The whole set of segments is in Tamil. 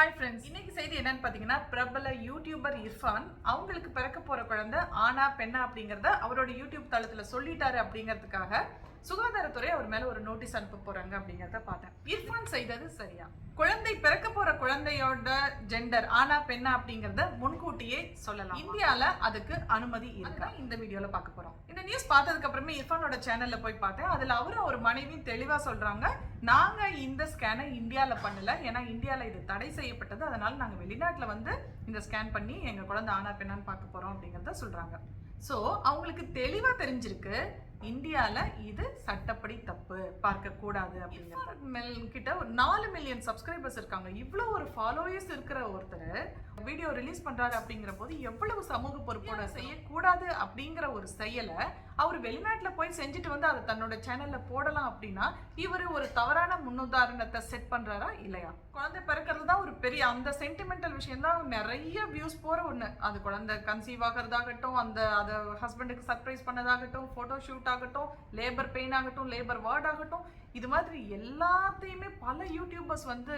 ஹாய் ஃப்ரெண்ட்ஸ் இன்னைக்கு செய்தி என்னன்னு பார்த்தீங்கன்னா பிரபல யூடியூபர் இர்ஃபான் அவங்களுக்கு பிறக்க போகிற குழந்தை ஆனா பெண்ணா அப்படிங்கிறத அவரோட யூடியூப் தளத்தில் சொல்லிட்டாரு அப்படிங்கிறதுக்காக சுகாதாரத்துறை அவர் மேல ஒரு நோட்டீஸ் அனுப்ப போறாங்க அப்படிங்கறத பார்த்தேன். இர்ஃபான் செய்தது சரியா? குழந்தை பிறக்க போற குழந்தையோட ஜெண்டர் ஆனா பெண்ணா அப்படிங்கறத முன்கூட்டியே சொல்லலாம்? இந்தியால அதுக்கு அனுமதி இருக்கா? இந்த வீடியோல பார்க்க போறோம். இந்த நியூஸ் பார்த்ததுக்கு அப்புறமே இர்ஃபானோட சேனல்ல போய் பார்த்தேன். அதுல அவரும் ஒரு மனைவி தெளிவா சொல்றாங்க நாங்க இந்த ஸ்கேனை இந்தியால பண்ணல. ஏன்னா இந்தியால இது தடை செய்யப்பட்டது. அதனால நாங்க வெளிநாட்டுல வந்து இந்த ஸ்கேன் பண்ணி எங்க குழந்தை ஆனா பெண்ணான்னு பார்க்க போறோம் அப்படிங்கறத சொல்றாங்க. சோ அவங்களுக்கு தெளிவா தெரிஞ்சிருக்கு இந்தியால இது சட்டப்படி தப்பு பார்க்க கூடாது அப்படிங்கிறது. கிட்ட ஒரு நாலு மில்லியன் சப்ஸ்கிரைபர்ஸ் இருக்காங்க. இவ்வளவு ஒரு ஃபாலோவர்ஸ் இருக்கிற ஒருத்தர் வீடியோ ரிலீஸ் பண்றாரு அப்படிங்கிற போது எவ்வளவு சமூக பொறுப்போட செய்யக்கூடாது அப்படிங்கிற ஒரு செயலை அவர் வெளிநாட்டில் போய் செஞ்சுட்டு வந்து அதை தன்னோட சேனலில் போடலாம் அப்படின்னா இவர் ஒரு தவறான முன்னுதாரணத்தை செட் பண்ணுறாரா இல்லையா? குழந்தை பிறக்கிறது தான் ஒரு பெரிய அந்த சென்டிமெண்டல் விஷயம் தான் நிறைய வியூஸ் போகிற ஒன்று அது குழந்தை கன்சீவ் ஆகிறதாகட்டும் அந்த அதை ஹஸ்பண்டுக்கு சர்ப்ரைஸ் பண்ணதாகட்டும் ஃபோட்டோ ஷூட் ஆகட்டும் லேபர் பெயின் ஆகட்டும் லேபர் வார்ட் ஆகட்டும் இது மாதிரி எல்லாத்தையுமே பல யூடியூபர்ஸ் வந்து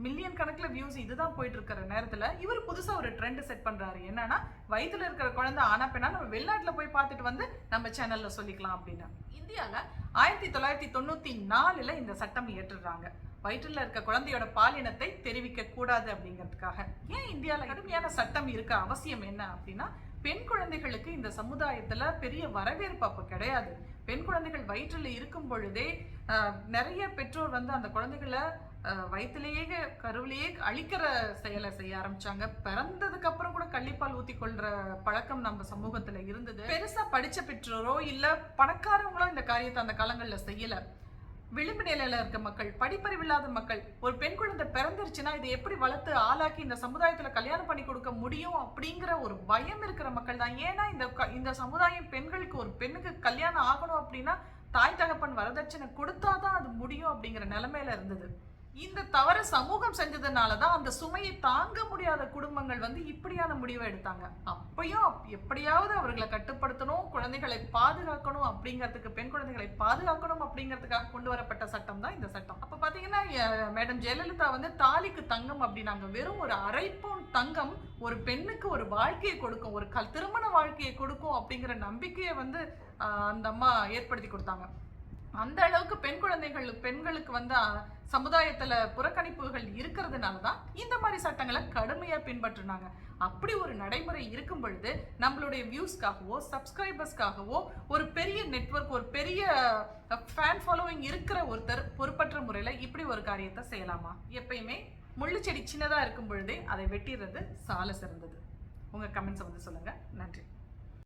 மில்லியன் கணக்கில் வியூஸ் இதுதான் போயிட்டு இருக்கிற நேரத்தில் இவர் புதுசாக ஒரு ட்ரெண்ட் செட் பண்ணுறாரு என்னன்னா வயதில் இருக்கிற குழந்தை ஆனா பெண்ணா நம்ம வெளிநாட்டில் போய் பார்த்துட்டு வந்து நம்ம சேனலில் சொல்லிக்கலாம் அப்படின்னு இந்தியாவில் ஆயிரத்தி தொள்ளாயிரத்தி தொண்ணூற்றி நாலில் இந்த சட்டம் இயற்றுறாங்க. வயிற்றில் இருக்க குழந்தையோட பாலினத்தை தெரிவிக்க கூடாது அப்படிங்கிறதுக்காக. ஏன் இந்தியாவில் கடுமையான சட்டம் இருக்க அவசியம் என்ன அப்படின்னா பெண் குழந்தைகளுக்கு இந்த சமுதாயத்துல பெரிய வரவேற்பு அப்போ கிடையாது. பெண் குழந்தைகள் வயிற்றில் இருக்கும் பொழுதே நிறைய பெற்றோர் வந்து அந்த குழந்தைகளை வயிற்றுலேயே கருவிலேயே அழிக்கிற செயலை செய்ய ஆரம்பிச்சாங்க. பிறந்ததுக்கு அப்புறம் கூட கள்ளிப்பால் ஊத்தி கொள்ற பழக்கம் நம்ம சமூகத்துல இருந்தது. பெருசா படிச்ச பெற்றோரோ இல்ல பணக்காரவங்களோ இந்த காரியத்தை அந்த காலங்கள்ல செய்யல. விளிம்பு நிலையில இருக்க மக்கள் படிப்பறிவில்லாத மக்கள் ஒரு பெண் குழந்தை பிறந்துருச்சுன்னா இதை எப்படி வளர்த்து ஆளாக்கி இந்த சமுதாயத்துல கல்யாணம் பண்ணி கொடுக்க முடியும் அப்படிங்கிற ஒரு பயம் இருக்கிற மக்கள் தான். ஏன்னா இந்த க- இந்த சமுதாயம் பெண்களுக்கு ஒரு பெண்ணுக்கு கல்யாணம் ஆகணும் அப்படின்னா தாய் தகப்பன் வரதட்சணை கொடுத்தாதான் அது முடியும் அப்படிங்கிற நிலைமையில இருந்தது. இந்த தவற சமூகம் செஞ்சதுனால தான் அந்த சுமையை தாங்க முடியாத குடும்பங்கள் வந்து இப்படியான முடிவை எடுத்தாங்க. அப்பயும் எப்படியாவது அவர்களை கட்டுப்படுத்தணும் குழந்தைகளை பாதுகாக்கணும் அப்படிங்கிறதுக்கு பெண் குழந்தைகளை பாதுகாக்கணும் அப்படிங்கிறதுக்காக கொண்டு வரப்பட்ட சட்டம் தான் இந்த சட்டம். அப்போ பார்த்தீங்கன்னா மேடம் ஜெயலலிதா வந்து தாலிக்கு தங்கம் அப்படின்னாங்க. வெறும் ஒரு அரை பவுன் தங்கம் ஒரு பெண்ணுக்கு ஒரு வாழ்க்கையை கொடுக்கும் ஒரு கல் திருமண வாழ்க்கையை கொடுக்கும் அப்படிங்கிற நம்பிக்கையை வந்து அந்த அம்மா ஏற்படுத்தி கொடுத்தாங்க. அந்த அளவுக்கு பெண் குழந்தைகள் பெண்களுக்கு வந்து சமுதாயத்துல புறக்கணிப்புகள் இருக்கிறதுனால தான் இந்த மாதிரி சட்டங்களை கடுமையா பின்பற்றினாங்க. அப்படி ஒரு நடைமுறை இருக்கும் பொழுது நம்மளுடைய வியூஸ்க்காகவோ சப்ஸ்கிரைபர்ஸ்க்காகவோ ஒரு பெரிய நெட்வொர்க் ஒரு பெரிய ஃபேன் ஃபாலோவிங் இருக்கிற ஒருத்தர் பொறுப்பற்ற முறையில இப்படி ஒரு காரியத்தை செய்யலாமா? எப்பயுமே முள்ளு செடி சின்னதா இருக்கும் பொழுதே அதை வெட்டிடுறது சால சிறந்தது. உங்க கமெண்ட்ஸை வந்து சொல்லுங்க. நன்றி.